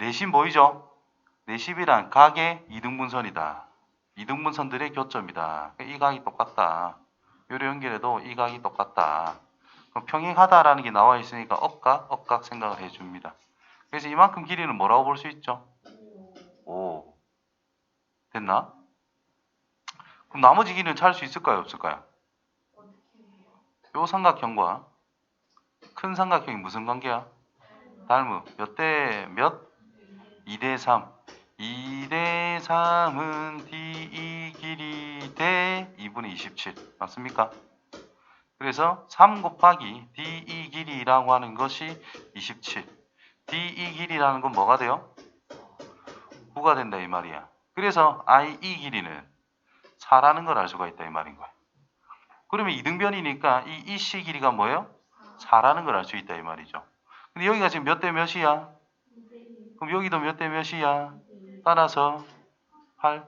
내심 보이죠? 내심이란 각의 이등분선이다. 이등분선들의 교점이다. 이 각이 똑같다. 요로 연결해도 이 각이 똑같다. 그럼 평행하다라는 게 나와 있으니까 억각, 억각 생각을 해줍니다. 그래서 이만큼 길이는 뭐라고 볼 수 있죠? 5. 됐나? 그럼 나머지 길이는 찾을 수 있을까요? 없을까요? 요 삼각형과 큰 삼각형이 무슨 관계야? 닮음. 몇 대 몇? 2대 3. 2대 3은 DE 길이 대 2분의 27. 맞습니까? 그래서 3 곱하기 DE 길이라고 하는 것이 27. DE 길이라는 건 뭐가 돼요? 9가 된다 이 말이야. 그래서 IE 길이는 4라는 걸 알 수가 있다 이 말인 거야. 그러면 이등변이니까 이 EC 길이가 뭐예요? 4라는 걸 알 수 있다 이 말이죠. 근데 여기가 지금 몇 대 몇이야? 그럼 여기도 몇 대 몇이야? 따라서 8.